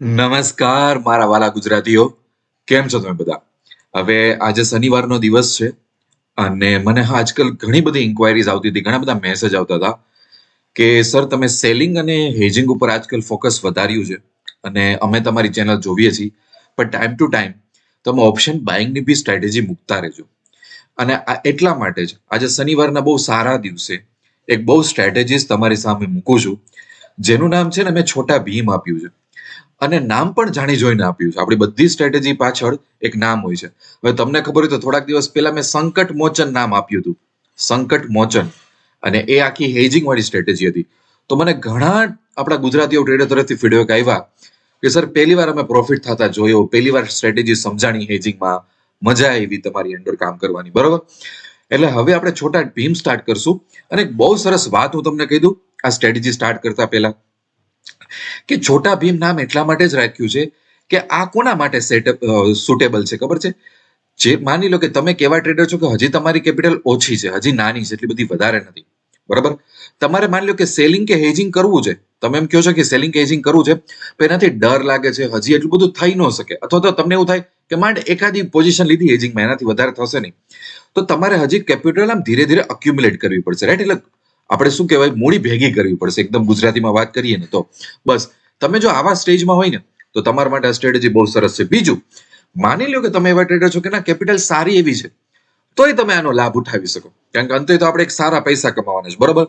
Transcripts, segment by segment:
નમસ્કાર, મારા વાલા ગુજરાતીઓ. કેમ છો તમે બધા? હવે આજે શનિવારનો દિવસ છે અને મને આજકાલ ઘણી બધી ઇન્ક્વાયરીઝ આવતી હતી, ઘણા બધા મેસેજ આવતા હતા કે સર તમે સેલિંગ અને હેજિંગ ઉપર આજકાલ ફોકસ વધાર્યું છે અને અમે તમારી ચેનલ જોઈએ છીએ. પણ ટાઈમ ટુ ટાઈમ તમે ઓપ્શન બાઇંગની બી સ્ટ્રેટેજી મૂકતા રહેજો. અને આ એટલા માટે જ આજે શનિવારના બહુ સારા દિવસે એક બહુ સ્ટ્રેટેજીસ તમારી સામે મૂકું છું, જેનું નામ છે ને, મેં છોટા ભીમ આપ્યું છે. અને નામ પણ જાણી જોઈને આપ્યું છે. આપણી બધી સ્ટ્રેટેજી પાછળ એક નામ હોય છે. હવે તમને ખબર હોય તો થોડાક દિવસ પહેલા મેં સંકટ મોચન નામ આપ્યું હતું. સંકટ મોચન. અને એ આખી હેજિંગ વાળી સ્ટ્રેટેજી હતી. તો મને ઘણા આપણા ગુજરાતીઓ ટ્રેડર તરફથી ફીડબેક આવ્યા કે, સર, પહેલી વાર અમે પ્રોફિટ થતા જોયો. પહેલી વાર સ્ટ્રેટેજી સમજાણી હેજિંગમાં મજા આવી તમારી અંડર કામ કરવાની. બરોબર? એટલે હવે આપણે છોટા ભીમ સ્ટાર્ટ કરશું. અને બહુ સરસ વાત હું તમને કહી દઉં. આ સ્ટ્રેટેજી સ્ટાર્ટ કરતા પહેલા કે છોટા ભીમ નામ એટલા માટે જ રાખ્યું છે કે આ કોના માટે સેટઅપ સુટેબલ છે? ખબર છે? જે માની લો કે તમે કેવા ટ્રેડર છો કે હજી તમારી કેપિટલ ઓછી છે, હજી નાની છે, એટલી બધી વધારે નથી. બરાબર? તમારે માની લો કે સેલિંગ કે હેજિંગ કરવું છે. તમે એમ કહો છો કે સેલિંગ કે હેજિંગ કરવું છે, તો એનાથી ડર લાગે છે, હજી એટલું બધું થઈ ન શકે. અથવા તો તમને એવું થાય કે માંડ એકાદી પોઝિશન લીધી હેજિંગમાં એનાથી વધારે થશે નહીં. તો તમારે હજી કેપિટલ આમ ધીરે ધીરે અક્યુમ્યુલેટ કરવી પડશે રાઈટ એટલે આપણે શું કહેવાય? મૂડી ભેગી કરવી પડશે. એકદમ ગુજરાતીમાં વાત કરીએ ને તો. બસ, તમે જો આવા સ્ટેજમાં હોય ને, તો તમારા માટે આ સ્ટ્રેટેજી બહુ સરસ છે. બીજું, માની લો કે તમે એવા ટ્રેડર છો કે ના, કેપિટલ સારી એવી છે, તોય તમે આનો લાભ ઉઠાવી શકો. કારણ કે અંતે તો આપણે એક સારા પૈસા કમાવાના છે. બરોબર?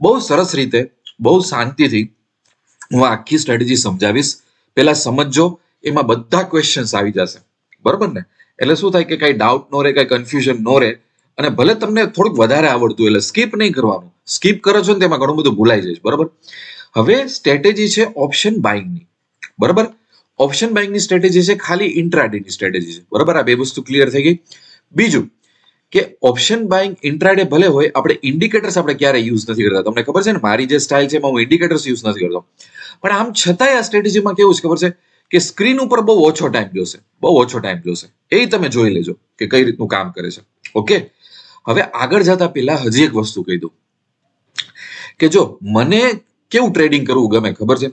બહુ સરસ રીતે, બહુ શાંતિથી હું આખી સ્ટ્રેટેજી સમજાવીશ. પહેલા સમજજો, એમાં બધા ક્વેશ્ચન્સ આવી જશે. બરોબર ને? એટલે શું થાય કે કઈ ડાઉટ નો રહે કઈ કન્ફ્યુઝન નો રહે અને ભલે તમને થોડુંક વધારે આવડતું એટલે સ્કીપ નહીં કરવાનું. સ્કીપ કરો છો ને તેમાં ઘણું બધું ભૂલાઈ જાય છે બરાબર? હવે સ્ટ્રેટેજી છે ઓપ્શન બાઇંગની બરાબર? ઓપ્શન બાઇંગની સ્ટ્રેટેજી છે ખાલી ઇન્ટ્રાડેની સ્ટ્રેટેજી છે, બરાબર? આ બે વસ્તુ ક્લિયર થઈ ગઈ. બીજું કે ઓપ્શન બાઇંગ ઇન્ટ્રાડે ભલે હોય, આપણે ઇન્ડિકેટર્સ આપણે ક્યારે યુઝ નથી કરતા. તમને ખબર છે ને, મારી જે સ્ટાઇલ છે એમાં હું ઇન્ડિકેટર્સ યુઝ નથી કરતો. પણ આમ છતાંય આ સ્ટ્રેટેજીમાં કેવું છે ખબર છે? કે સ્ક્રીન ઉપર બહુ ઓછો ટાઈમ જોશે, બહુ ઓછો ટાઈમ જોશે. એ તમે જોઈ લેજો કે કઈ રીતનું કામ કરે છે. ઓકે હવે આગળ જતા પહેલા હજી એક વસ્તુ કહી દઉં. કે જો મને કેવું ટ્રેડિંગ કરવું ગમે ખબર છે?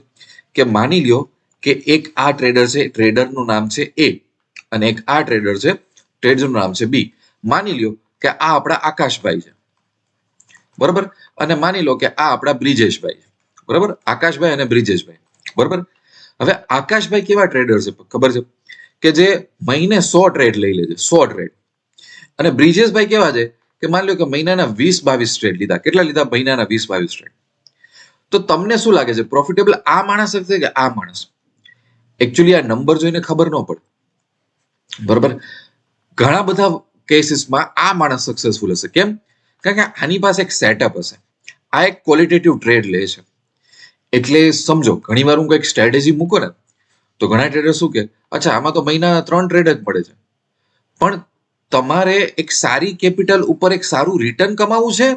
કે માની લ્યો કે એક આ ટ્રેડર છે ટ્રેડરનું નામ છે એ અને એક આ ટ્રેડર છે ટ્રેડરનું નામ છે બી માની લ્યો કે આ આપણા આકાશભાઈ છે. બરોબર? અને માની લો કે આ આપણા બ્રિજેશભાઈ છે. બરોબર? આકાશભાઈ અને બ્રિજેશભાઈ. બરોબર? હવે આકાશભાઈ કેવા ટ્રેડર છે ખબર છે? કે જે મહિને સો ટ્રેડ લઈ લે છે, સો ટ્રેડ અને બ્રિજેશભાઈ કેવા છે? કે માની લો કે મહિનાના વીસ બાવીસ ટ્રેડ લીધા. કેટલા લીધા? મહિનાના વીસ બાવીસ ટ્રેડ તો તમને શું લાગે છે? પ્રોફિટેબલ આ માણસ હશે કે આ માણસ? એકચ્યુઅલી આ નંબર જોઈને ખબર ન પડે. બરોબર? ઘણા બધા કેસીસમાં આ માણસ સક્સેસફુલ હશે. કેમ? કારણ કે આની પાસે એક સેટઅપ હશે. આ એક ક્વોલિટેટિવ ટ્રેડ લે છે. એટલે સમજો ઘણી વાર હું કંઈક સ્ટ્રેટેજી મૂકો ને, તો ઘણા ટ્રેડર શું કે, અચ્છા, આમાં તો મહિના ત્રણ ટ્રેડ જ મળે છે. પણ તમારે એક સારી કેપિટલ ઉપર એક સારું રિટર્ન કમાવું છે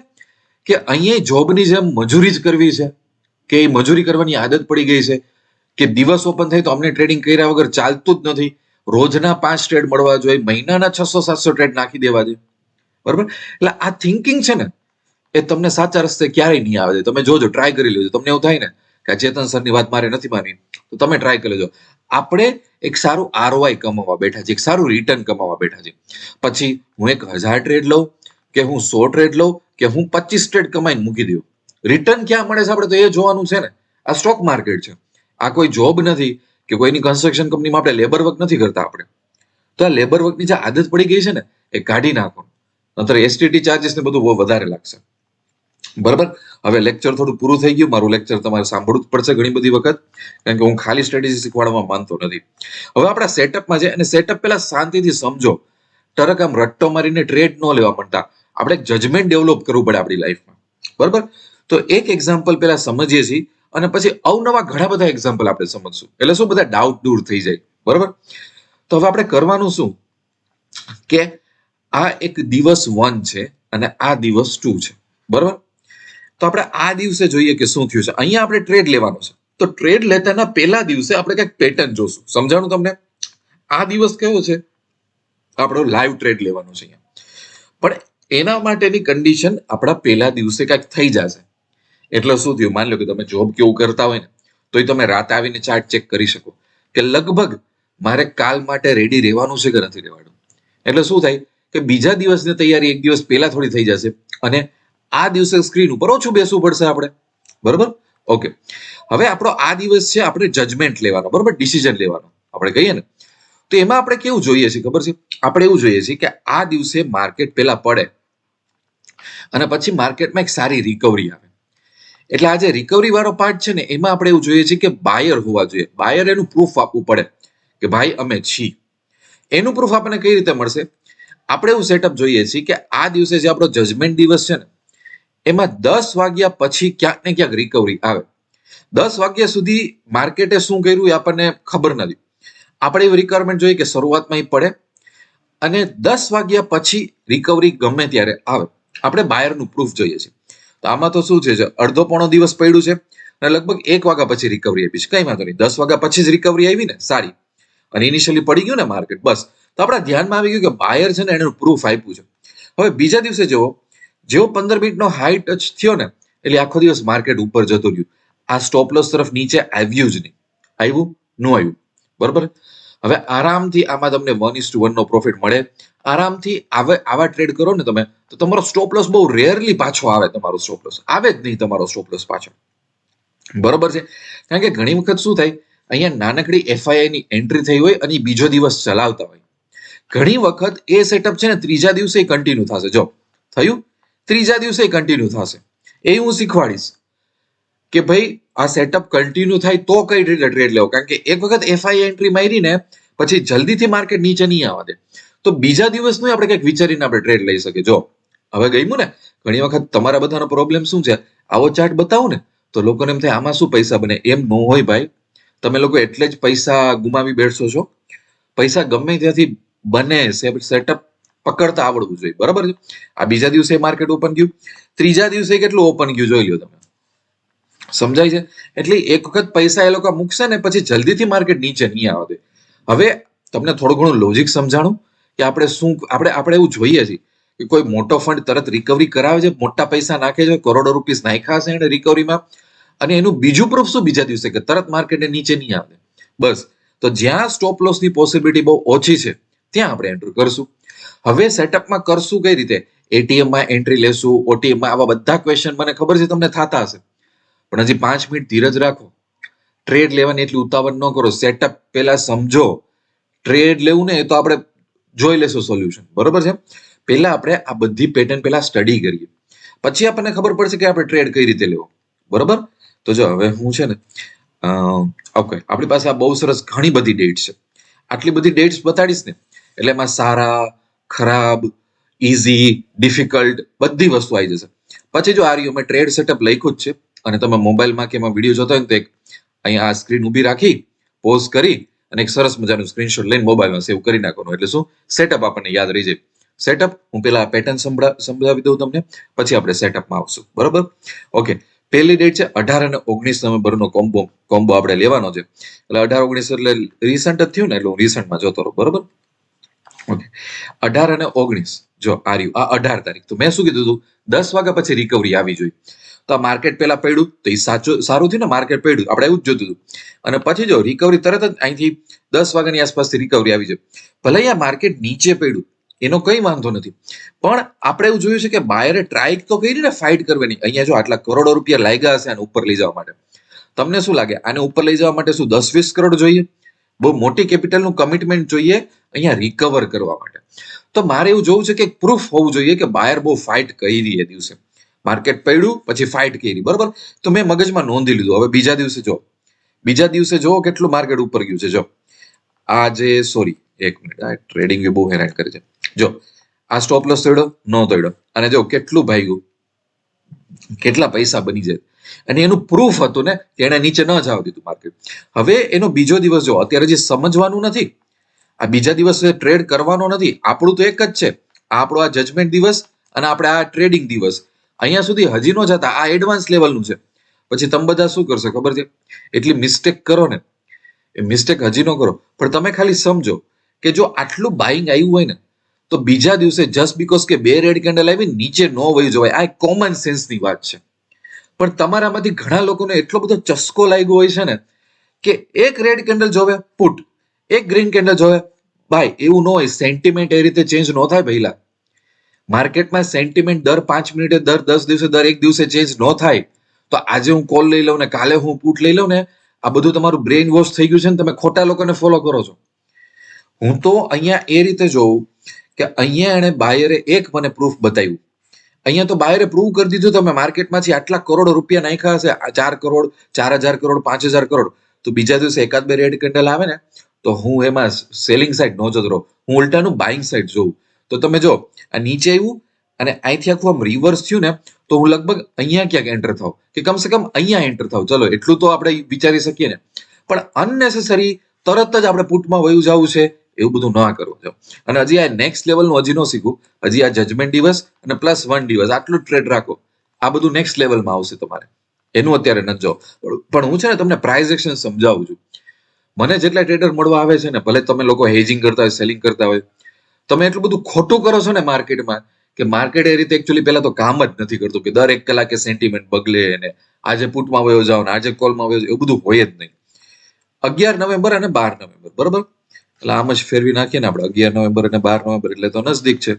કે અહીંયા જોબની જેમ મજૂરી જ કરવી છે? કે એ મજૂરી કરવાની આદત પડી ગઈ છે? કે દિવસ ઓપન થાય તો અમને ટ્રેડિંગ કર્યા વગર ચાલતું જ નથી? રોજના પાંચ ટ્રેડ મળવા જોઈએ, મહિનાના છસો સાતસો ટ્રેડ નાખી દેવા જોઈએ. બરાબર? એટલે આ થિંકિંગ છે ને, એ તમને સાચા રસ્તે ક્યારેય નહીં આવે તમે જોજો ટ્રાય કરી લેજો. તમને એવું થાય ને કે ચેતન સરની વાત મારે નથી માની તો તમે ટ્રાય કરી લેજો. આપણે એક સારું આરઓઆઈ કમાવા બેઠા છે એક સારું રિટર્ન કમાવા બેઠા છે પછી હું એક હજાર ટ્રેડ લઉં, કે હું સો ટ્રેડ લઉં, કે હું પચીસ ટ્રેડ કમાઈને મૂકી દઉં. રિટર્ન ક્યાં મળે છે આપણે તો એ જોવાનું છે ને. આ સ્ટોક માર્કેટ છે. આ કોઈ જોબ નથી કે કોઈની કન્સ્ટ્રક્શન કંપનીમાં આપણે લેબર વર્ક નથી કરતા આપણે. તો આ લેબર વર્કની જે આદત પડી ગઈ છે ને, એ કાઢી નાખો. નતર એસટીટી ચાર્જીસ ને બધું બહુ વધારે લાગશે. બરાબર? હવે લેક્ચર થોડું પૂરું થઈ ગયું. મારું લેક્ચર તમારે સાંભળવું જ પડશે ઘણી બધી વખત, કારણ કે હું ખાલી સ્ટ્રેટેજી શીખવાડવામાં માનતો નથી. હવે આપણા સેટઅપમાં છે, અને સેટઅપ પહેલા શાંતિથી સમજો. તરક આમ રટ્ટો મારીને ટ્રેડ ન લેવા માંડતા. આપણે જજમેન્ટ ડેવલપ કરવું પડે આપણી લાઈફમાં બરાબર? તો એક એક્ઝામ્પલ પહેલા સમજીએ છીએ, અને પછી અવનવા ઘણા બધા એક્ઝામ્પલ આપણે સમજશું. એટલે શું બધા ડાઉટ દૂર થઈ જાય. બરાબર? તો હવે આપણે કરવાનું શું? કે આ એક દિવસ વન છે, અને આ દિવસ ટુ છે. બરાબર? તો આપણે આ દિવસે જોઈએ કે શું થયું છે. અહીંયા આપણે ટ્રેડ લેવાનો છે. તો ટ્રેડ લેતાના પહેલા દિવસે આપણે કંઈક પેટર્ન જોશું. સમજાણું તમને? આ દિવસ કેવો છે? આપણો લાઈવ ટ્રેડ લેવાનો છે અહીંયા. પણ એના માટેની કન્ડિશન આપણા પહેલા દિવસે કંઈક થઈ જશે. એટલે શું થયું? માની લો કે તમે જોબ કેવું કરતા હોય ને તો એ તમે રાત આવીને ચાર્ટ ચેક કરી શકો. કે લગભગ મારે કાલ માટે રેડી રહેવાનું છે કે નથી રહેવાનું? એટલે શું થાય? કે બીજા દિવસની તૈયારી એક દિવસ પહેલા થોડી થઈ જશે અને આ દિવસે સ્ક્રીન ઉપર ઓછું બેસવું પડશે આપણે. બરોબર? ઓકે હવે આપણો આ દિવસ છે, આપણે જજમેન્ટ લેવાનો, બરોબર? ડિસિઝન લેવાનો. આપણે કહીએ ને. તો એમાં આપણે કેવું જોઈએ છીએ ખબર છે? આપણે એવું જોઈએ છીએ કે આ દિવસે માર્કેટ પહેલા પડે. અને પછી માર્કેટમાં એક સારી રિકવરી આવે. એટલે આ જે રિકવરી વાળો પાર્ટ છે ને, એમાં આપણે એવું જોઈએ છીએ કે બાયર હોવા જોઈએ. બાયર એનું પ્રૂફ આપવું પડે કે ભાઈ, અમે છીએ. એનું પ્રૂફ આપણને કઈ રીતે મળશે? આપણે એવું સેટઅપ જોઈએ છીએ કે આ દિવસે જે આપણો જજમેન્ટ દિવસ છે ને એમાં દસ વાગ્યા પછી ક્યાંક ને ક્યાંક રિકવરી આવે. દસ વાગ્યા સુધી માર્કેટે શું કર્યું એ આપણને ખબર નથી આપણે એવી રિક્વાયરમેન્ટ જોઈએ કે શરૂઆતમાં એ પડે અને દસ વાગ્યા પછી રિકવરી ગમે ત્યારે આવે. આપણે બાયરનું પ્રૂફ જોઈએ છે. તો આમાં તો શું છે અડધો પોણો દિવસ પડ્યું છે અને લગભગ એક વાગ્યા પછી રિકવરી આપી છે. કઈ વાંધો નહીં. દસ વાગ્યા પછી જ રિકવરી આવી ને, સારી. અને ઇનિશિયલી પડી ગયું ને માર્કેટ બસ. તો આપણા ધ્યાનમાં આવી ગયું કે બાયર છે ને એનું પ્રૂફ આપ્યું છે. હવે બીજા દિવસે જુઓ જેવો પંદર મિનિટનો હાઈ ટચ થયો ને, એટલે આખો દિવસ માર્કેટ ઉપર જતું રહ્યું. આ સ્ટોપ લોસ તરફ નીચે આવ્યું જ નહીં. આવ્યું? ન આવ્યું. બરોબર? હવે આરામથી આમાં તમને વન ઇસ ટુ નો પ્રોફિટ મળે. આરામથી આવે, આવા ટ્રેડ કરો ને તમે, તો તમારો સ્ટોપ લોસ બહુ રેરલી પાછો આવે તમારો સ્ટોપ લોસ આવે જ નહીં તમારો સ્ટોપ લોસ પાછો. બરોબર છે? કારણ કે ઘણી વખત શું થાય, અહીંયા નાનકડી એફઆઈઆઈ ની એન્ટ્રી થઈ હોય અને બીજો દિવસ ચલાવતા હોય. ઘણી વખત એ સેટઅપ છે ને ત્રીજા દિવસે કન્ટિન્યુ થશે. જો, થયું? ત્રીજા દિવસે કન્ટિન્યુ થશે. એ હું શીખવાડીશ કે ભાઈ, આ સેટઅપ કન્ટિન્યુ થાય તો કઈ રીતે ટ્રેડ લેવો? કારણ કે એક વખત એફઆઈ એન્ટ્રી મારી ને, પછી જલ્દીથી માર્કેટ નીચે નહીં આવવા દે. તો બીજા દિવસનું આપણે કંઈક વિચારીને આપણે ટ્રેડ લઈ શકીએ. જો, હવે ગયું ને? ઘણી વખત તમારા બધાનો પ્રોબ્લેમ શું છે? આવો ચાર્ટ બતાવો ને, તો લોકોને એમ થાય, આમાં શું પૈસા બને? એમ ન હોય ભાઈ. તમે લોકો એટલે જ પૈસા ગુમાવી બેઠશો છો. પૈસા ગમે ત્યાંથી બને સેટઅપ પકડતા આવડવું જોઈએ. બરાબર છે? આ બીજા દિવસે માર્કેટ ઓપન ગયું ત્રીજા દિવસે કેટલું ઓપન ગયું જોઈ લો તમે. સમજાય છે? એટલે એક વખત પૈસા એ લોકો મૂકશે ને પછી જલ્દીથી માર્કેટ નીચે નહીં આવે હવે તમને થોડું ઘણું લોજિક સમજાણું કે આપણે શું, આપણે આપણે એવું જોઈએ છીએ કે કોઈ મોટો ફંડ તરત રિકવરી કરાવે છે, મોટા પૈસા નાખે છે, કરોડો રૂપીસ નાખ્યા છે એને રિકવરીમાં અને એનું બીજું પ્રૂફ શું બીજા દિવસે કે તરત માર્કેટને નીચે નહીં આવે બસ. તો જ્યાં સ્ટોપ લોસની પોસિબિલિટી બહુ ઓછી છે, ત્યાં આપણે એન્ટર કરશું. હવે સેટઅપમાં કરશું કઈ રીતે? એટીએમમાં એન્ટ્રી લેશું ઓટીએમમાં આવા બધા ક્વેશ્ચન મને ખબર છે તમને થતા હશે. પણ હજી પાંચ મિનિટ ધીરજ રાખો. ટ્રેડ લેવાની એટલી ઉતાવળ ન કરો. સેટઅપ પહેલા સમજો. ટ્રેડ લેવું ને એ તો આપણે જોઈ લેશું સોલ્યુશન બરોબર છે? પહેલા આપણે આ બધી પેટર્ન પહેલા સ્ટડી કરીએ. પછી આપણને ખબર પડશે કે આપણે ટ્રેડ કઈ રીતે લેવો. બરોબર? તો જો હવે હું છે ને ઓકે, આપણી પાસે આ બહુ સરસ ઘણી બધી ડેટ્સ છે. આટલી બધી ડેટ્સ બતાડીશ ને, એટલે એમાં સારા ખરાબ ઇઝી ડિફિકલ્ટ બધી વસ્તુ આવી જશે. પછી જો આ રહ્યું, મેં ટ્રેડ સેટઅપ લખ્યું જ છે. અને તમે મોબાઈલમાં કે એમાં વીડિયો જોતા હોય ને તો એક અહીંયા આ સ્ક્રીન ઊભી રાખી પોઝ કરી અને એક સરસ મજાનું સ્ક્રીનશોટ લઈને મોબાઈલમાં સેવ કરી નાખવાનું. એટલે શું? સેટઅપ આપણને યાદ રહી જાય. સેટઅપ હું પેલા પેટર્ન સમજાવી દઉં તમને, પછી આપણે સેટઅપમાં આવશું. બરોબર? ઓકે પહેલી ડેટ છે અઢાર અને ઓગણીસ નવેમ્બરનો કોમ્બો કોમ્બો આપણે લેવાનો છે. એટલે અઢાર, ઓગણીસ એટલે રિસન્ટ જ થયું ને, એટલે હું રિસન્ટમાં જોતો રહું. બરોબર? ઓકે. અઢાર અને ઓગણીસ. જો આ રહ્યું આ અઢાર તારીખ. તો મેં શું કીધું હતું દસ વાગ્યા પછી રિકવરી આવી જોઈએ તો આ માર્કેટ પહેલા પડ્યું, તો એ સાચું, સારું થયું ને માર્કેટ પડ્યું. આપણે એવું જ જોતું હતું. અને પછી જો રિકવરી તરત જ અહીંથી દસ વાગ્યાની આસપાસથી રિકવરી આવી જાય ભલે અહીંયા માર્કેટ નીચે પડ્યું, એનો કંઈ વાંધો નથી. પણ આપણે એવું જોયું છે કે બાયરે ટ્રાય તો કરી ને ફાઇટ કરવાની. અહીંયા જો આટલા કરોડો રૂપિયા લાગ્યા હશે આને ઉપર લઈ જવા માટે. તમને શું લાગે? આને ઉપર લઈ જવા માટે શું દસ વીસ કરોડ જોઈએ? બહુ મોટી કેપિટલનું કમિટમેન્ટ જોઈએ અહીંયા રિકવર કરવા માટે. તો મારે એવું જોવું છે કે પ્રૂફ હોવું જોઈએ કે બાયર બહુ ફાઇટ કરી એ દિવસે. માર્કેટ પડ્યું, પછી ફાઇટ કરી, બરોબર? તો મેં મગજમાં નોંધી લીધું. હવે બીજા દિવસે જો બીજા દિવસે જો કેટલું માર્કેટ ઉપર ગયું છે. જો આ જે સોરી એક મિનિટ આ ટ્રેડિંગ બહુ હેરાન કરે છે. જો આ સ્ટોપ લોસ તોડ્યો, ન તોડ્યો. અને જો કેટલું ભાગ્યું? કેટલા પૈસા બની જાય? અને એનું પ્રૂફ હતું ને, તેણે નીચે ન જવા દીધું માર્કેટ હવે એનો બીજો દિવસ જો, અત્યારે જે સમજવાનું નથી, આ બીજા દિવસે ટ્રેડ કરવાનો નથી, આપણું તો એક જ છે. આપણો આ જજમેન્ટ દિવસ અને આપણે આ ટ્રેડિંગ દિવસ. અહીંયા સુધી હજી ન જતા, આ એડવાન્સ લેવલનું છે. પછી તમે બધા શું કરશો ખબર છે? એટલી મિસ્ટેક કરો ને. એ મિસ્ટેક હજી ન કરો. પણ તમે ખાલી સમજો કે જો આટલું બાઇંગ આવ્યું હોય ને, તો બીજા દિવસે જસ્ટ બીકોઝ કે બે રેડ કેન્ડલ આવી, નીચે ન વહી જવાય. આ એક કોમન સેન્સની વાત છે. પણ તમારામાંથી ઘણા લોકોને એટલો બધો ચસ્કો લાગ્યો હોય છે ને કે એક રેડ કેન્ડલ જોવે પુટ એક ગ્રીન કેન્ડલ જોવે, ભાઈ, એવું ન હોય. સેન્ટિમેન્ટ એ રીતે ચેન્જ ન થાય પહેલા. માર્કેટમાં સેન્ટિમેન્ટ દર પાંચ મિનિટે, દર દસ દિવસે, દર એક દિવસે ચેન્જ ન થાય. તો આજે હું કોલ લઈ લઉં ને, કાલે હું પુટ લઈ લઉં ને, આ બધું તમારું બ્રેઇન વોશ થઈ ગયું છે ને, તમે ખોટા લોકોને ફોલો કરો છો. હું તો અહીંયા એ રીતે જોઉં કે અહીંયા એણે બાયરે એક મને પ્રૂફ બતાવ્યું. અહીંયા તો બાયરે પ્રૂવ કરી દીધું તમે માર્કેટમાંથી આટલા કરોડો રૂપિયા નાખ્યા હશે. ચાર કરોડ, ચાર હજાર કરોડ, પાંચ હજાર કરોડ. તો બીજા દિવસે એકાદ બે રેડ કેન્ડલ આવે ને, તો હું એમાં સેલિંગ સાઈડ નો જતો રહું. હું ઉલટાનું બાઇંગ સાઈડ જોઉં. તો તમે જો, આ નીચે આવ્યું અને અહીંથી આખું આમ રિવર્સ થયું ને, તો હું લગભગ અહીંયા ક્યાંક એન્ટર થાવ કે કમસે કમ અહીંયા એન્ટર થાવ ચલો, એટલું તો આપણે વિચારી શકીએ ને. પણ અનનેસેસરી તરત જ આપણે પુટમાં વયું જવું છે. એવું બધું ના કરવું જો અને હજી આ નેક્સ્ટ લેવલનું હજી ન શીખવું. હજી આ જજમેન્ટ દિવસ અને પ્લસ વન દિવસ, આટલું ટ્રેડ રાખો. આ બધું નેક્સ્ટ લેવલમાં આવશે તમારે. એનું અત્યારે ન જો. પણ હું છે ને તમને પ્રાઇઝ એક્શન સમજાવું છું. મને જેટલા ટ્રેડર મળવા આવે છે ને, ભલે તમે લોકો હેજિંગ કરતા હોય સેલિંગ કરતા હોય, તમે એટલું બધું ખોટું કરો છો ને માર્કેટમાં કે માર્કેટ એ રીતે એકચ્યુઅલી પહેલા તો કામ જ નથી કરતું કે દર એક કલાકે સેન્ટિમેન્ટ બગલે ને, આજે પુટમાં વયો જાઓ ને, આજે કોલમાં વયો એવું બધું હોય જ નહીં. અગિયાર નવેમ્બર અને બાર નવેમ્બર, બરોબર? એટલે આમ જ ફેરવી નાખીએ ને આપણે અગિયાર નવેમ્બર અને બાર નવેમ્બર એટલે તો નજદીક છે.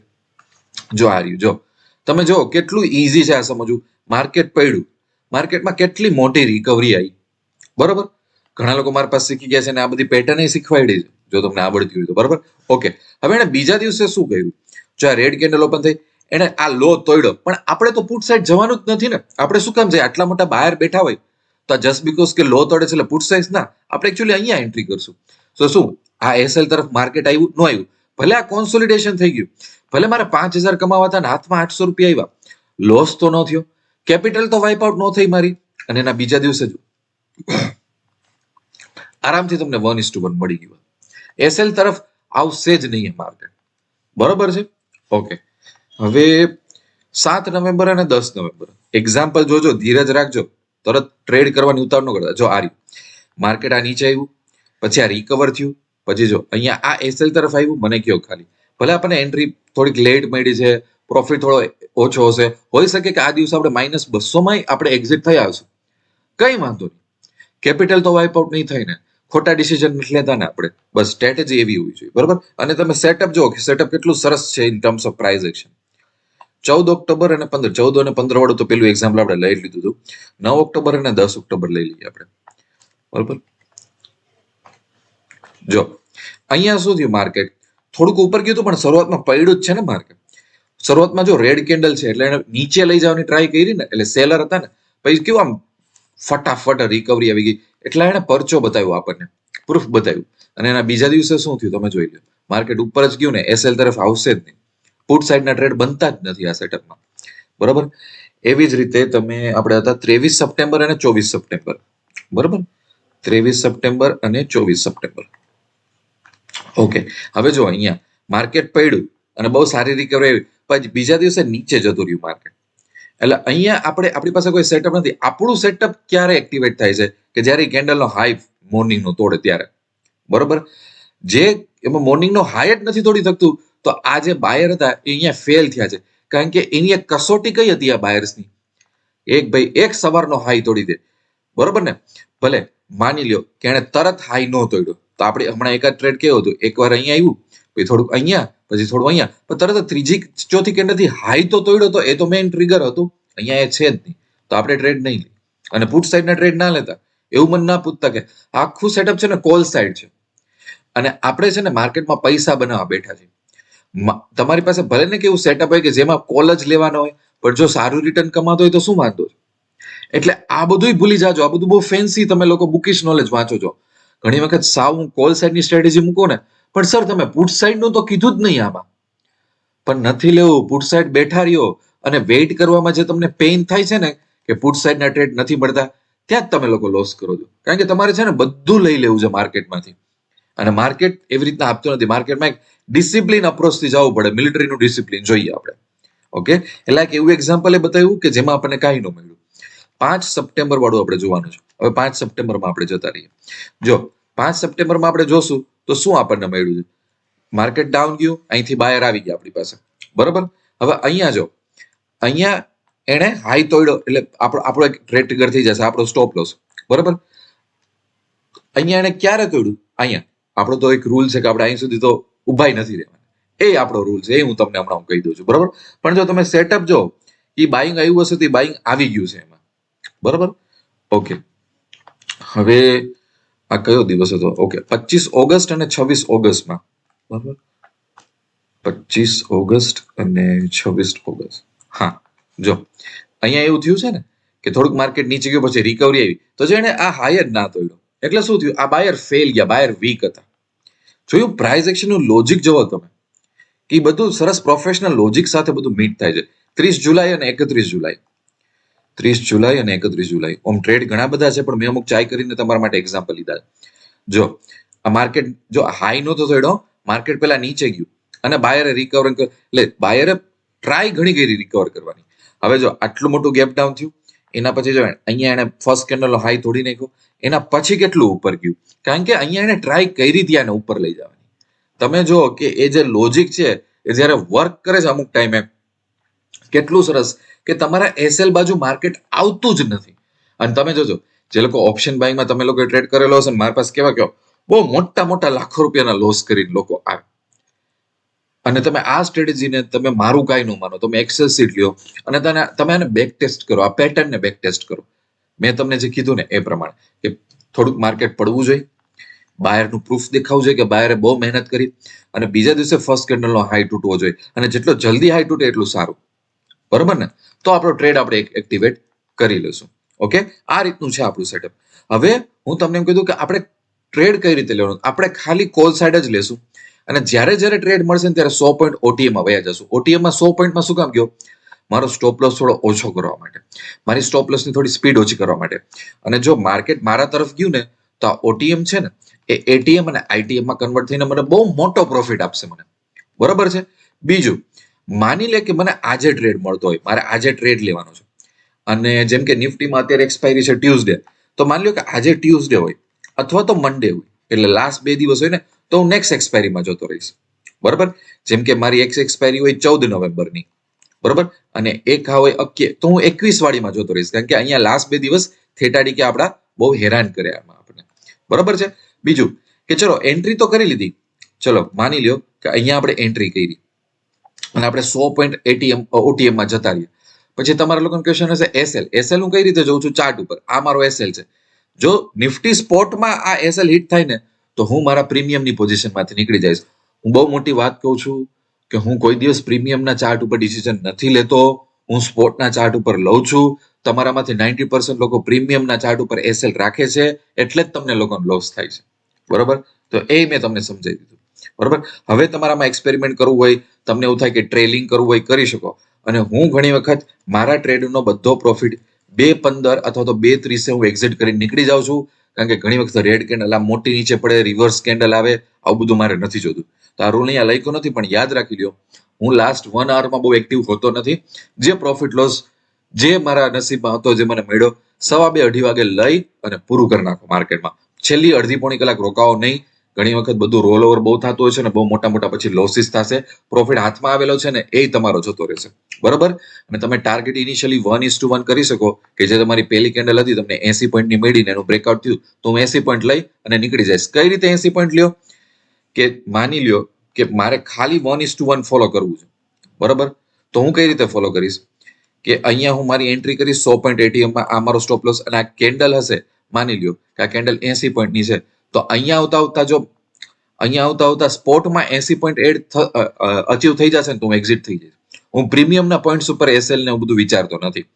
જો આ રહ્યું, જો. તમે જો કેટલું ઈઝી છે આ સમજવું. માર્કેટ પડ્યું. માર્કેટમાં કેટલી મોટી રિકવરી આવી. બરોબર? ઘણા લોકો મારા પાસે શીખી ગયા છે અને આ બધી પેટર્ન શીખવાડી છે. જો તમને આવડતી હોય તો, બરોબર? ઓકે હવે એને બીજા દિવસે શું કર્યું? જો આ રેડ કેન્ડલ ઓપન થઈ એને આ લો તોડ્યો. પણ આપણે તો પુટ સાઈડ જવાનું જ નથી ને. આપણે શું કામ જાય આટલા મોટા બહાર બેઠા હોય. તો જસ્ટ બીકોઝ કે લો તોડે છે એટલે પુટ સાઈડ ના. આપણે એકચ્યુઅલી અહીંયા એન્ટ્રી કરશું. તો શું? આ એસએલ તરફ માર્કેટ આવ્યું? ન આવ્યું. ભલે આ કોન્સોલિડેશન થઈ ગયું. ભલે મારે પાંચ હજાર કમાવા હતા હાથમાં આઠસો રૂપિયા આવ્યા. લોસ તો ન થયો. કેપિટલ તો વાઇપ આઉટ ન થઈ મારી. અને એના બીજા દિવસે જ આરામથી તમને વન ઇસ ટુ વન મળી ગયું એસએલ તરફ આવશે જ નહીં માર્કેટ બરોબર છે? ઓકે હવે સાત નવેમ્બર અને દસ નવેમ્બર. એક્ઝામ્પલ જોજો, ધીરજ રાખજો. તરત ટ્રેડ કરવાની ઉતાર ન કરતા જો આ માર્કેટ આ નીચે આવ્યું. પછી આ રિકવર થયું. પછી જો, અહીંયા આ એસએલ તરફ આવ્યું, મને કયો ખાલી. ભલે આપણને એન્ટ્રી થોડીક લેટ મળી છે પ્રોફિટ થોડો ઓછો હશે. હોઈ શકે કે આ દિવસે આપણે માઇનસ બસોમાં આપણે એક્ઝિટ થયા હશું. કઈ વાંધો નહીં. કેપિટલ તો વાઇપ આઉટ નહીં થાય ને. ખોટા ડિસિઝન નથી લેતા ને આપણે. બસ સ્ટ્રેટેજી એવી હોવી જોઈએ. બરાબર? અને તમે સેટઅપ જો કે સેટઅપ કેટલું સરસ છે in terms of price action ચૌદ ઓક્ટોબર અને પંદર. ચૌદ અને પંદર વાળું તો પેલું એક્ઝામ્પલ આપણે લઈ લીધું હતું. નવ ઓક્ટોબર અને દસ ઓક્ટોબર લઈ લઈએ આપણે. બરોબર? જો, અહીંયા શું થયું માર્કેટ થોડુંક ઉપર ગયું હતું, પણ શરૂઆતમાં પડ્યું જ છે ને માર્કેટ શરૂઆતમાં જો રેડ કેન્ડલ છે, એટલે એને નીચે લઈ જવાની ટ્રાય કરી ને, એટલે સેલર હતા ને, પછી કેવું આમ ફટાફટ રિકવરી આવી ગઈ. એટલે એને પરચો બતાવ્યો આપણને પ્રૂફ બતાવ્યું. અને એના બીજા દિવસે શું થયું, તમે જોઈ લો માર્કેટ ઉપર જ ગયું ને એસએલ તરફ આવશે જ નહીં. પુટ સાઈડના ટ્રેડ બનતા જ નથી આ સેટઅપમાં બરોબર? એવી જ રીતે તમે, આપણે હતા ત્રેવીસ સપ્ટેમ્બર અને ચોવીસ સપ્ટેમ્બર. બરોબર? ત્રેવીસ સપ્ટેમ્બર અને ચોવીસ સપ્ટેમ્બર. ઓકે. હવે જો અહીંયા માર્કેટ પડ્યું અને બહુ સારી રિકવરી આવી પછી બીજા દિવસે નીચે જતું રહ્યું માર્કેટ. એટલે અહીંયા આપણે, આપણી પાસે કોઈ સેટઅપ નથી. આપણું સેટઅપ ક્યારે એક્ટિવેટ થાય છે? કે જ્યારે કેન્ડલનો હાઈ મોર્નિંગનો તોડે ત્યારે. બરોબર? જે એમાં મોર્નિંગનો હાઈ જ નથી તોડી શકતું, તો આ જે બાયર હતા એ અહીંયા ફેલ થયા છે. કારણ કે એની એક કસોટી કઈ હતી આ બાયર્સની એક ભાઈ, એક સવારનો હાઈ તોડી દે. બરોબર ને? ભલે, માની લ્યો કે એણે તરત હાઈ ન તોડ્યો. તો આપણે હમણાં એકાદ ટ્રેડ કેવું હતું? એકવાર અહીંયા આવ્યું, પછી થોડુંક અહીંયા, પછી થોડું અહીંયા. પણ તરત ત્રીજી ચોથી કેન્ડલથી હાઈ તો તોડ્યો તો એ તો મેઇન ટ્રિગર હતું. અહીંયા એ છે જ નહીં. તો આપણે ટ્રેડ નહીં લઈ અને પુટ સાઈડના ટ્રેડ ના લેતા. એવું મને ના પૂછતા કે આખું સેટઅપ છે ને કોલ સાઈડ છે. અને આપણે છે ને માર્કેટમાં પૈસા બનાવવા બેઠા છે તમારી પાસે ભલે ને કેવું સેટઅપ હોય કે જેમાં કોલ જ લેવાનો હોય, પણ જો સારું રિટર્ન કમાતો હોય તો શું વાંધો છે? એટલે આ બધું ભૂલી જાજો. આ બધું બહુ ફેન્સી તમે લોકો બુકિશ નોલેજ વાંચો છો. ઘણી વખત સાવ હું કોલ સાઈડની સ્ટ્રેટેજી મૂકો ને, પણ સર તમે પુટ સાઈડનું તો કીધું જ નહીં આમાં. પણ નથી લેવું પુટ સાઈડ બેઠા રહ્યો અને વેઇટ કરવામાં જે તમને પેઇન થાય છે ને, કે પુટ સાઈડના ટ્રેડ નથી મળતા, ત્યાં જ તમે લોકો લોસ કરો છો. કારણ કે તમારે છે ને બધું લઈ લેવું છે માર્કેટમાંથી અને માર્કેટ એવી રીતના આપતું નથી. માર્કેટમાં એક ડિસિપ્લિન અપ્રોચથી જવું પડે. મિલિટરીનું ડિસિપ્લિન જોઈએ આપણે. ઓકે એટલે એક એવું એક્ઝામ્પલ એ બતાવ્યું કે જેમાં આપણને કાંઈ ન મળ્યું. પાંચ સપ્ટેમ્બર વાળું આપણે જોવાનું છે. હવે પાંચ સપ્ટેમ્બરમાં આપણે જતા રહીએ. જો પાંચ સપ્ટેમ્બરમાં આપણે જોશું, તો શું આપણને મળ્યું છે? માર્કેટ ડાઉન ગયું, અહીંથી બાયર આવી ગયા આપણી પાસે. બરોબર? હવે અહીંયા જો, અહીંયા એણે હાઈ તોડ્યો, એટલે આપણો આપણો એક ટ્રેડ થઈ જશે, આપણો સ્ટોપ લોસ. બરોબર? અહીંયા એને ક્યારે તોડ્યું? અહીંયા. આપણો તો એક રૂલ છે કે આપણે અહીં સુધી તો ઉભાઈ નથી રહેવાના. એ આપણો રૂલ છે, એ હું તમને હમણાં કહી દઉં છું. બરાબર? પણ જો તમે સેટઅપ જો એ બાઇંગ આવ્યું હશે તો એ બાઇંગ આવી ગયું છે એમાં. બરાબર? ઓકે. હવે આ કયો દિવસ હતો? ઓકે પચીસ ઓગસ્ટ અને છવ્વીસ ઓગસ્ટમાં. બરાબર? પચીસ ઓગસ્ટ અને છવ્વીસ ઓગસ્ટ. હા, જો, અહીંયા એવું થયું છે ને કે થોડુંક માર્કેટ નીચે ગયું, પછી રિકવરી આવી. તો જો આ હાયર ના તોડ્યો. એટલે શું થયું? આ બાયર ફેલ ગયા બાયર વીક હતા. જોયું પ્રાઇસ એક્શનનું લોજિક જોવો તમે. કે બધું સરસ પ્રોફેશનલ લોજિક સાથે બધું મીટ થાય છે. ત્રીસ જુલાઈ અને એકત્રીસ જુલાઈ. ત્રીસ જુલાઈ અને એકત્રીસ જુલાઈ. ઓમ ટ્રેડ ઘણા બધા છે, પણ મેં અમુક ચાય કરીને તમારા માટે એક્ઝામ્પલ લીધા જો, આ માર્કેટ જો હાઈ નહોતો થયો માર્કેટ પેલા નીચે ગયું. અને બાયરે રિકવર એટલે બાયરે ટ્રાય ઘણી કરી રિકવર કરવાની. હવે જો, આટલું મોટું ગેપ ડાઉન થયું, એના પછી જો, અહીંયા એને ફર્સ્ટ કેન્ડલ હાઈ તોડી નાખ્યો. એના પછી કેટલું ઉપર ગયું? કારણ કે અહીંયા એને ટ્રાય કરી હતી આને ઉપર લઈ જવાની. તમે જો કે એ જે લોજિક છે, એ જ્યારે વર્ક કરે છે, અમુક ટાઈમે કેટલું સરસ કે તમારા એસએલ બાજુ માર્કેટ આવતું જ નથી. અને તમે જોજો, જે લોકો ઓપ્શન બાઇંગમાં તમે લોકો ટ્રેડ કરેલો હશે મારી પાસે કેવા કહો બહુ મોટા મોટા લાખો રૂપિયાના લોસ કરીને લોકો આવે. અને તમે આ સ્ટ્રેટેજીને તમે મારું કાંઈ ન માનો, તમે એક્સેલ સીટ લ્યો અને તને, તમે એને બેક ટેસ્ટ કરો, આ પેટર્નને બેક ટેસ્ટ કરો. મેં તમને જે કીધું ને એ પ્રમાણે કે થોડુંક માર્કેટ પડવું જોઈએ, બાયરનું પ્રૂફ દેખાવું જોઈએ કે બાયરે બહુ મહેનત કરી, અને બીજા દિવસે ફર્સ્ટ કેન્ડલનો હાઈ તૂટવો જોઈએ. અને જેટલો જલ્દી હાઈ તૂટે એટલું સારું. બરોબર ને? તો આપણો ટ્રેડ આપણે એક્ટિવેટ કરી લઈશું. ઓકે? આ રીતનું છે આપણું સેટઅપ હવે હું તમને એમ કીધું કે આપણે ટ્રેડ કઈ રીતે લેવાનું? આપણે ખાલી કોલ સાઈડ જ લેશું. અને જ્યારે જ્યારે ટ્રેડ મળશે ને ત્યારે સો પોઈન્ટ ઓટીએમમાં વયા જશું. ઓટીએમમાં સો પોઈન્ટમાં શું કામ ગયો? મારો સ્ટોપ લોસ થોડો ઓછો કરવા માટે. મારી સ્ટોપ લોસની થોડી સ્પીડ ઓછી કરવા માટે. અને જો માર્કેટ મારા તરફ ગયું ને, તો આ ઓટીએમ છે ને, એ એટીએમ અને આઈટીએમમાં કન્વર્ટ થઈને મને બહુ મોટો પ્રોફિટ આપશે મને. બરોબર છે? બીજું માની લે કે મને આજે ટ્રેડ મળતો હોય, મારે આજે ટ્રેડ લેવાનો છે. અને જેમ કે નિફ્ટીમાં અત્યારે એક્સપાયરી છે ટ્યુઝડે તો માની લો કે આજે ટ્યુઝડે હોય, અથવા તો મંડે હોય, એટલે લાસ્ટ બે દિવસ હોય ને, તો હું નેક્સ્ટ એક્સપાયરીમાં જતો રહીશ. બરોબર? જેમ કે મારી એક્સ એક્સપાયરી હોય ચૌદ નવેમ્બરની. બરોબર? અને એક હા હોય અક્કે તો હું એકવીસ વાળીમાં જતો રહીશ, કારણ કે અહીંયા લાસ્ટ બે દિવસ થેટાડી કે આપણા બહુ હેરાન કર્યા આપણે બરોબર છે? બીજું કે ચલો એન્ટ્રી તો કરી લીધી. ચલો, માની લ્યો કે અહીંયા આપણે એન્ટ્રી કરી. અને આપણે સો પોઈન્ટ એટીએમ ઓટીએમમાં જતા રહીએ. પછી તમારા લોકોનો ક્વેશ્ચન હશે એસએલ એસએલ હું કઈ રીતે જોઉં છું? ચાર્ટ ઉપર. આ મારો એસએલ છે. જો નિફ્ટી સ્પોટમાં આ એસએલ હિટ થાય ને, તો હું મારા પ્રીમિયમની પોઝિશનમાંથી નીકળી જઈશ. હું બહુ મોટી વાત કહું છું કે હું કોઈ દિવસ પ્રીમિયમના ચાર્ટ ઉપર ડિસિઝન નથી લેતો. હું સ્પોર્ટના ચાર્ટ ઉપર લઉં છું. તમારામાંથી નાઇન્ટી પર્સન્ટ લોકો પ્રીમિયમના ચાર્ટ ઉપર એસએલ રાખે છે. એટલે જ તમને લોકોનો લોસ થાય છે. બરોબર? તો એ મેં તમને સમજાવી દીધું. બરોબર? હવે તમારામાં એક્સપેરિમેન્ટ કરવું હોય, તમને એવું થાય કે ટ્રેલિંગ કરવું હોય, કરી શકો. અને હું ઘણી વખત મારા ટ્રેડનો બધો પ્રોફિટ બે પંદર અથવા તો બે ત્રીસે હું એક્ઝિટ કરીને નીકળી જાઉં છું. કારણ કે ઘણી વખત રેડ કેન્ડલ આ મોટી નીચે પડે રિવર્સ કેન્ડલ આવે, આવું બધું મારે નથી જોતું. તો આ રૂલ અહીંયા લખ્યો નથી, પણ યાદ રાખી લ્યો, હું લાસ્ટ વન આવરમાં બહુ એક્ટિવ હોતો નથી. જે પ્રોફિટ લોસ જે મારા નસીબમાં હતો, જે મને મળ્યો, સવા બે અઢી વાગે લઈ અને પૂરું કરી નાખો માર્કેટમાં છેલ્લી અડધી પોણી કલાક રોકાવો નહીં. ઘણી વખત બધું રોલ ઓવર બહુ થતું હોય છે ને બહુ મોટા મોટા પછી લોસીસ થશે. પ્રોફિટ હાથમાં આવેલો છે ને એ તમારો જતો રહેશે. બરોબર? અને તમે target initially one is to one કરી શકો કે જે તમારી પહેલી કેન્ડલ હતી તમને એસી પોઈન્ટની મેળીને એનું બ્રેકઆઉટ થયું. તો હું એસી પોઈન્ટ લઈ અને નીકળી જઈશ. કઈ રીતે એસી પોઈન્ટ લ્યો? કે માની લ્યો કે મારે ખાલી one is to one follow કરવું છે. બરોબર? તો હું કઈ રીતે ફોલો કરીશ? કે અહીંયા હું મારી એન્ટ્રી કરીશ સો પોઈન્ટ એટીએમમાં આ મારો સ્ટોપ લોસ અને આ કેન્ડલ હશે. માની લ્યો કે આ કેન્ડલ એસી પોઈન્ટની છે. તો અહીંયા આવતા આવતા જો, અહીંયા આવતા આવતા સ્પોર્ટમાં એસી પોઈન્ટ એડ અચીવ થઈ જશે ને તો હું એક્ઝિટ થઈ જઈશ. હું પ્રીમિયમના પોઈન્ટ્સ ઉપર એસએલ ને હું બધું વિચારતો નથી.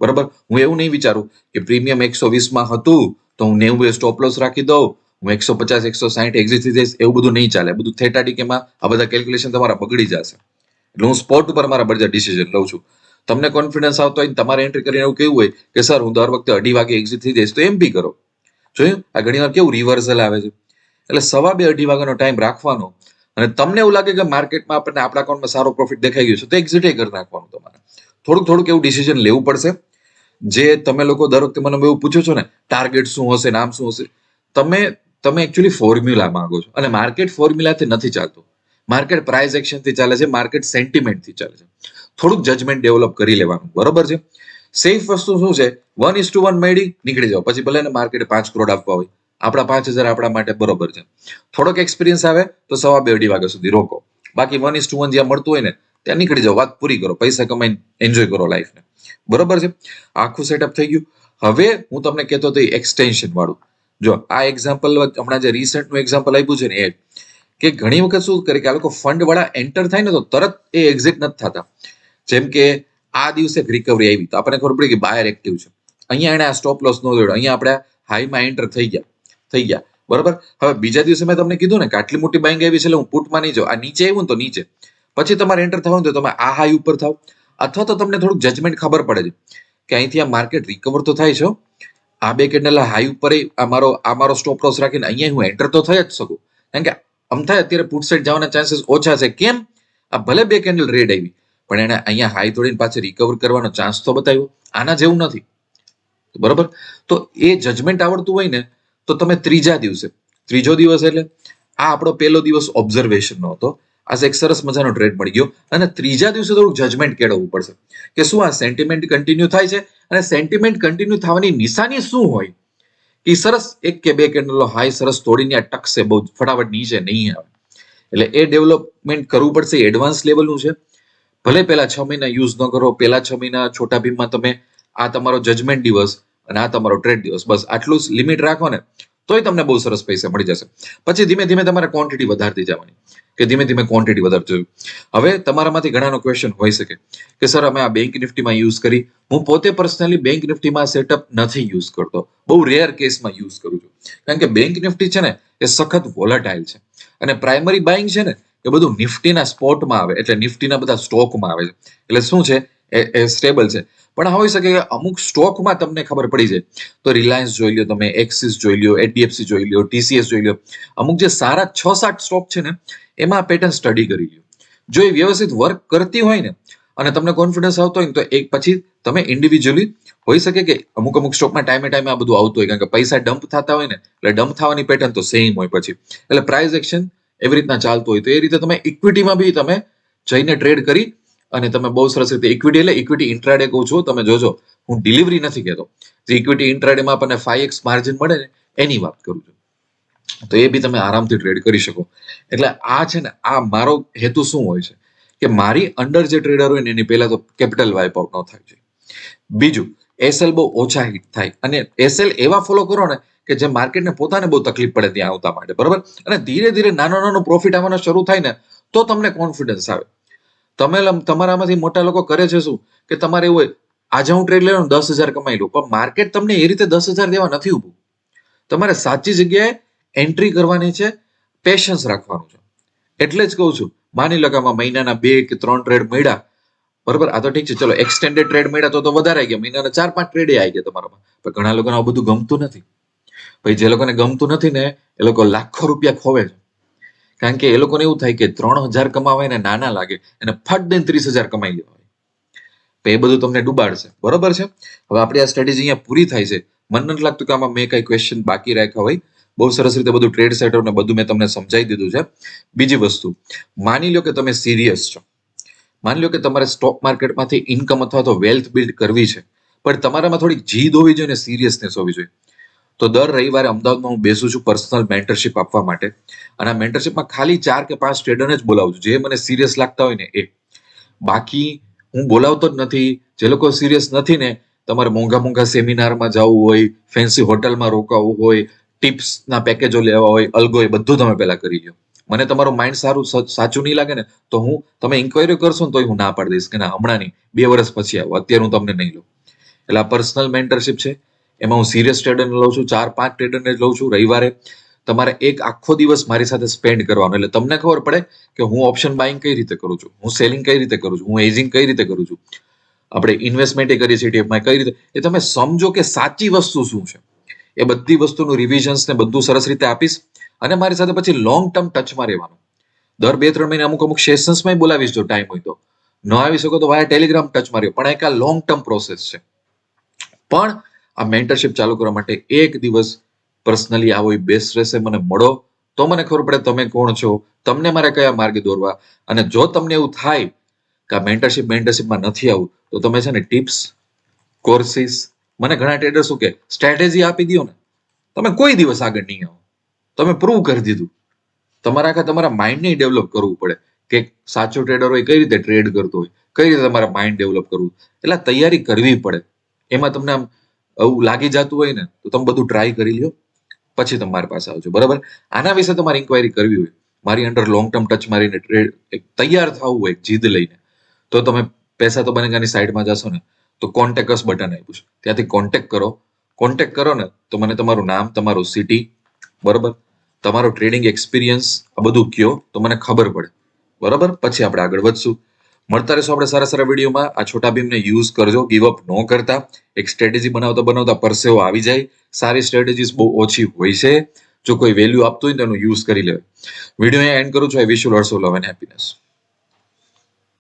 બરાબર? હું એવું નહીં વિચારું કે પ્રીમિયમ એકસો વીસમાં હતું તો હું નેવું સ્ટોપ લોસ રાખી દઉં, હું એકસો પચાસ, એકસો સાહીઠ એક્ઝિટ થઈ જઈશ, એવું બધું નહીં ચાલે. બધું થેટાટીકેમાં આ બધા કેલ્ક્યુલેશન તમારા બગડી જશે. એટલે હું સ્પોટ ઉપર મારા બધા ડિસિઝન લઉં છું. તમને કોન્ફિડન્સ આવતો હોય તમારે એન્ટ્રી કરીને એવું કેવું હોય કે, સર, હું દર વખતે અઢી વાગે એક્ઝિટ થઈ જઈશ. તો એમ બી કરો. જોયું? આ ઘણી વાર કેવું રિવર્સલ આવે છે. એટલે સવા બે અઢી વાગ્યાનો ટાઈમ રાખવાનો અને તમને એવું લાગે કે માર્કેટમાં આપણને આપણા અકાઉન્ટમાં સારો પ્રોફિટ દેખાઈ ગયો છે, તો એક્ઝિટ કરી નાખવાનું તમારે. થોડુંક થોડુંક એવું ડિસિઝન લેવું પડશે. જે તમે લોકો દર વખતે મને એવું પૂછો છો ને ટાર્ગેટ શું હશે, નામ શું હશે? તમે તમે એકચ્યુઅલી ફોર્મ્યુલા માંગો છો. અને માર્કેટ ફોર્મ્યુલાથી નથી ચાલતું. માર્કેટ પ્રાઇસ એક્શનથી ચાલે છે માર્કેટ સેન્ટિમેન્ટથી ચાલે છે. થોડુંક જજમેન્ટ ડેવલપ કરી લેવાનું. બરોબર છે? સેફ વસ્તુ શું છે? વન ઇસ ટુ વન મેળી, નીકળી જાઓ. પછી ભલે ને માર્કેટ પાંચ કરોડ આપવા હોય. આપણા પાંચ હજાર આપણા માટે બરોબર છે. થોડોક એક્સપિરિયન્સ આવે તો સવા બે અઢી વાગ્યા સુધી રોકો. બાકી વન ઇસ ટુ વન જ્યાં મળતું હોય ને, ત્યાં નીકળી જાઓ. વાત પૂરી કરો. પૈસા કમાઈને એન્જોય કરો લાઈફને બરોબર છે? આખું સેટઅપ થઈ ગયું. હવે હું તમને કહેતો હતો એક્સટેન્શન વાળું. જો, આ એક્ઝામ્પલ હમણાં જે રિસેન્ટનું એક્ઝામ્પલ આપ્યું છે ને એ. કે ઘણી વખત શું કરે કે આ લોકો ફંડ વાળા એન્ટર થાય ને તો તરત એ એક્ઝિટ નથી થતા. જેમ કે આ દિવસે રિકવરી આવી તો આપણને ખબર પડી કે બાયર એક્ટિવ છે. અહીંયા એને આ સ્ટોપ લોસ નો જોડ્યો અહીંયા આપણે હાઈમાં એન્ટર થઈ ગયા થઈ ગયા. બરોબર? હવે બીજા દિવસે મેં તમને કીધું ને કે આટલી મોટી બાઇંગ આવી છે એટલે હું પુટમાં નહીં જાઉં. આ નીચે આવ્યું તો નીચે. પછી તમારે એન્ટર થવાનું તો તમે આ હાઈ ઉપર થાવ અથવા તો તમને થોડુંક જજમેન્ટ ખબર પડે છે કે અહીંથી આ માર્કેટ રિકવર તો થાય છે આ બે કેન્ડલ હાઈ ઉપર અમારો આ મારો સ્ટોપ લોસ રાખીને અહીંયા હું એન્ટર તો થઈ જ શકું. કારણ કે આમ થાય અત્યારે પુટ સાઈડ જવાના ચાન્સીસ ઓછા છે. કેમ? આ ભલે બે કેન્ડલ રેડ આવી પણ એને અહીંયા હાઈ તોડીને પાછી રિકવર કરવાનો ચાન્સ તો બતાવ્યો. આના જેવું નથી. બરોબર? તો એ જજમેન્ટ આવડતું હોય ને, તો તમે ત્રીજા દિવસે, ત્રીજો દિવસ એટલે આ આપણો પહેલો દિવસ ઓબ્ઝર્વેશનનો હતો. આજે એક સરસ મજાનો ટ્રેડ મળી ગયો. અને ત્રીજા દિવસે થોડુંક જજમેન્ટ કેળવવું પડશે. કે શું આ સેન્ટિમેન્ટ કન્ટિન્યુ થાય છે? અને સેન્ટિમેન્ટ કન્ટિન્યુ થવાની નિશાની શું હોય? કે સરસ, એક કે બે કેન્ડલનો હાઈ સરસ તોડીને આ ટકશે, બહુ ફટાફટ નીચે નહીં આવે. એટલે એ ડેવલપમેન્ટ કરવું પડશે એડવાન્સ લેવલનું છે. ભલે પહેલા છ મહિના યુઝ ન કરો પહેલા છ મહિના છોટા ભીમમાં તમે આ તમારો જજમેન્ટ દિવસ અને આ તમારો ટ્રેડ દિવસ, બસ આટલું જ લિમિટ રાખો ને, તોય તમને બહુ સરસ પૈસા મળી જશે. પછી ધીમે ધીમે તમારે ક્વોન્ટિટી વધારતી જવાની, કે ધીમે ધીમે ક્વોન્ટિટી વધારજો હવે તમારામાંથી ઘણાનો ક્વેશ્ચન હોઈ શકે, કે સર અમે આ બેંક નિફ્ટીમાં યુઝ કરી, હું પોતે પર્સનલી બેંક નિફ્ટીમાં સેટઅપ નથી યુઝ કરતો, બહુ રેર કેસમાં યુઝ કરું છું. કારણ કે બેંક નિફ્ટી છે ને, એ સખત વોલેટાઇલ છે. અને પ્રાઇમરી બાઇંગ છે ને એ બધું નિફ્ટીના સ્પોટમાં આવે, એટલે નિફ્ટીના બધા સ્ટોકમાં આવે છે. એટલે શું છે? એ સ્ટેબલ છે. પણ હોઈ શકે કે અમુક સ્ટોકમાં તમને ખબર પડી જાય. તો રિલાયન્સ જોઈ લો તમે એક્સિસ જોઈ લો એચડીએફસી જોઈ લો ટીસીએસ જોઈ લો અમુક જે સારા છ સાત સ્ટોક છે ને, એમાં પેટર્ન સ્ટડી કરી લો જો એ વ્યવસ્થિત વર્ક કરતી હોય ને, અને તમને કોન્ફિડન્સ આવતો હોય તો એક પછી તમે ઇન્ડિવિજ્યુઅલી હોઈ શકે કે અમુક અમુક સ્ટોકમાં ટાઈમે ટાઈમે આ બધું આવતું હોય. કારણ કે પૈસા ડમ્પ થતા હોય ને, એટલે ડમ્પ થવાની પેટર્ન તો સેમ હોય પછી. એટલે પ્રાઇઝ એક્શન એવી રીતના ચાલતું હોય તો એ રીતે તમે ઇક્વિટીમાં બી તમે જઈને ટ્રેડ કરી અને તમે બહુ સરસ રીતે ઇક્વિટી એટલે ઇક્વિટી ઇન્ટ્રાડે કહું છું તમે જોજો. હું ડિલિવરી નથી કહેતો. જે ઇક્વિટી ઇન્ટ્રાડેમાં આપણને ફાઈવ એક્સ માર્જિન મળે ને, એની વાત કરું છું. તો એ બી તમે આરામથી ટ્રેડ કરી શકો. એટલે આ છે ને, આ મારો હેતુ શું હોય છે? કે મારી અંડર જે ટ્રેડર હોય ને, એની પહેલા તો કેપિટલ વાઇપ આઉટ ન થાય છે. બીજું એસએલ બહુ ઓછા હિટ થાય. અને એસએલ એવા ફોલો કરો ને કે જે માર્કેટને પોતાને બહુ તકલીફ પડે ત્યાં આવતા માટે, બરાબર? અને ધીરે ધીરે નાનો નાનો પ્રોફિટ આવવાનો શરૂ થાય ને, તો તમને કોન્ફિડન્સ આવે. તમે તમારામાંથી મોટા લોકો કરે છે શું? કે તમારે એવું હોય, આજે હું ટ્રેડ લેવાનું દસ હજાર કમાઈ લઉં. પણ માર્કેટ તમને એ રીતે દસ હજાર દેવા નથી ઊભું. તમારે સાચી જગ્યાએ એન્ટ્રી કરવાની છે પેશન્સ રાખવાનું છે. એટલે જ કહું છું, માની લો કે આમાં મહિનાના બે કે ત્રણ ટ્રેડ મળ્યા, બરોબર? આ તો ઠીક છે, ચલો એક્સટેન્ડેડ ટ્રેડ મળ્યા તો તો વધારે આવી ગયા, મહિનાના ચાર પાંચ ટ્રેડે આવી ગયા તમારામાં. પણ ઘણા લોકોને આ બધું ગમતું નથી. ભાઈ જે લોકોને ગમતું નથી ને, એ લોકો લાખો રૂપિયા ખોવે છે. કારણ કે એ લોકોને એવું થાય કે ત્રણ હજાર કમાવાય ને નાના લાગે અને ફટ દઈને ત્રીસ હજાર કમાઈ લેવાય. તો એ બધું તમને ડૂબાડશે. બરોબર છે? હવે આપણી આ સ્ટ્રેટેજી અહીંયા પૂરી થાય છે. મને નથી લાગતું કે આમાં મેં કઈ ક્વેશ્ચન બાકી રાખ્યા હોય. બહુ સરસ રીતે બધું ટ્રેડ સેટર ને બધું મેં તમને સમજાવી દીધું છે. બીજી વસ્તુ, માની લો કે તમે સિરિયસ છો. માની લો કે તમારે સ્ટોક માર્કેટમાંથી ઇન્કમ અથવા તો વેલ્થ બિલ્ડ કરવી છે. પણ તમારામાં થોડીક જીદ હોવી જોઈએ અને સિરિયસનેસ હોવી જોઈએ. તો દર રવિવારે અમદાવાદમાં હું બેસું છું પર્સનલ મેન્ટરશિપ આપવા માટે. અને આ મેન્ટરશિપમાં ખાલી ચાર કે પાંચ ટ્રેડરને જ બોલાવું છું. જે મને સિરિયસ લાગતા હોય ને એ. બાકી હું બોલાવતો જ નથી. જે લોકો સિરિયસ નથી ને, તમારે મોંઘા મોંઘા સેમિનારમાં જવું હોય ફેન્સી હોટલમાં રોકાવું હોય ટિપ્સના પેકેજો લેવા હોય અલગો એ બધું તમે પહેલાં કરી લો મને તમારું માઇન્ડ સારું સાચું નહીં લાગે ને, તો હું, તમે ઇન્ક્વાયરી કરશો ને તોય હું ના પાડી દઈશ કે ના, હમણાં નહીં. બે વર્ષ પછી આવો. અત્યારે હું તમને નહીં લઉં. એટલે આ પર્સનલ મેન્ટરશિપ છે. એમાં હું સિરિયસ ટ્રેડરને લઉં છું, ચાર, પાંચ ટ્રેડરને લઉં છું રવિવારે. તમારે એક આખો દિવસ મારી સાથે સ્પેન્ડ કરવાનો. એટલે તમને ખબર પડે કે હું ઓપ્શન બાઇંગ કઈ રીતે કરું છું? હું સેલિંગ કઈ રીતે કરું છું? હું એજિંગ કઈ રીતે કરું છું? આપણે ઇન્વેસ્ટમેન્ટ કરીએ છીએ ટીએફમાં કઈ રીતે? એ તમે સમજો કે સાચી વસ્તુ શું છે. એ બધી વસ્તુનું રિવિઝન્સ ને બધું સરસ રીતે આપીશ અને મારી સાથે પછી લોંગ ટર્મ ટચમાં રહેવાનું. દર બે, ત્રણ મહિને અમુક અમુક સેશન્સમાં બોલાવીશ જો ટાઈમ હોય તો. ન આવી શકો તો વાયા ટેલિગ્રામ ટચમાં રહ્યો પણ એક આ લોંગ ટર્મ પ્રોસેસ છે. પણ આ મેન્ટરશિપ ચાલુ કરવા માટે એક દિવસ પર્સનલી આવો બેસ્ટ રહેશે, મને મળો. તો મને ખબર પડે તમે કોણ છો, તમને મારે કયા માર્ગે દોરવા. અને જો તમને એવું થાય કે આ મેન્ટરશિપ મેન્ટરશિપમાં નથી આવું, તો તમે છે ને ટિપ્સ કોર્સિસ મને ઘણા ટ્રેડર શું કે સ્ટ્રેટેજી આપી દો ને. તમે કોઈ દિવસ આગળ નહીં આવો. તમે પ્રૂવ કરી દીધું. તમારા આખા તમારા માઇન્ડને ડેવલપ કરવું પડે કે સાચો ટ્રેડર હોય, કઈ રીતે ટ્રેડ કરતો હોય, કઈ રીતે તમારા માઇન્ડ ડેવલપ કરવું. એટલે તૈયારી કરવી પડે. એમાં તમને આમ આવું લાગી જતું હોય ને, તો તમે બધું ટ્રાય કરી લ્યો. પછી તમે મારી પાસે આવજો. બરાબર? આના વિશે તમારે ઇન્ક્વાયરી કરવી હોય. મારી અંડર લોંગ ટર્મ ટચ મારીને ટ્રેડ એક તૈયાર થવું હોય જીદ લઈને. તો તમે પૈસા તો બનેગાની સાઈડમાં જશો ને, તો કોન્ટેક અસ બટન આપ્યું છે. ત્યાંથી કોન્ટેક્ટ કરો. કોન્ટેક્ટ કરો ને, તો મને તમારું નામ, તમારું સિટી બરાબર? તમારો ટ્રેડિંગ એક્સપિરિયન્સ આ બધું કયો, તો મને ખબર પડે. બરાબર? પછી આપણે આગળ વધશું. મળતા રહેશો આપણે સારા સારા વિડીયોમાં. આ છોટા ભીમને યુઝ કરજો. ગીવ ન કરતા. એક સ્ટ્રેટેજી બનાવતા બનાવતા પરસેવો આવી જાય. સારી સ્ટ્રેટેજીસ બહુ ઓછી હોય છે. જો કોઈ વેલ્યુ આપતું હોય તો એનો યુઝ કરી લેવાય. વીડિયો અહીંયા એન્ડ કરું છું. I wish you lots of love and happiness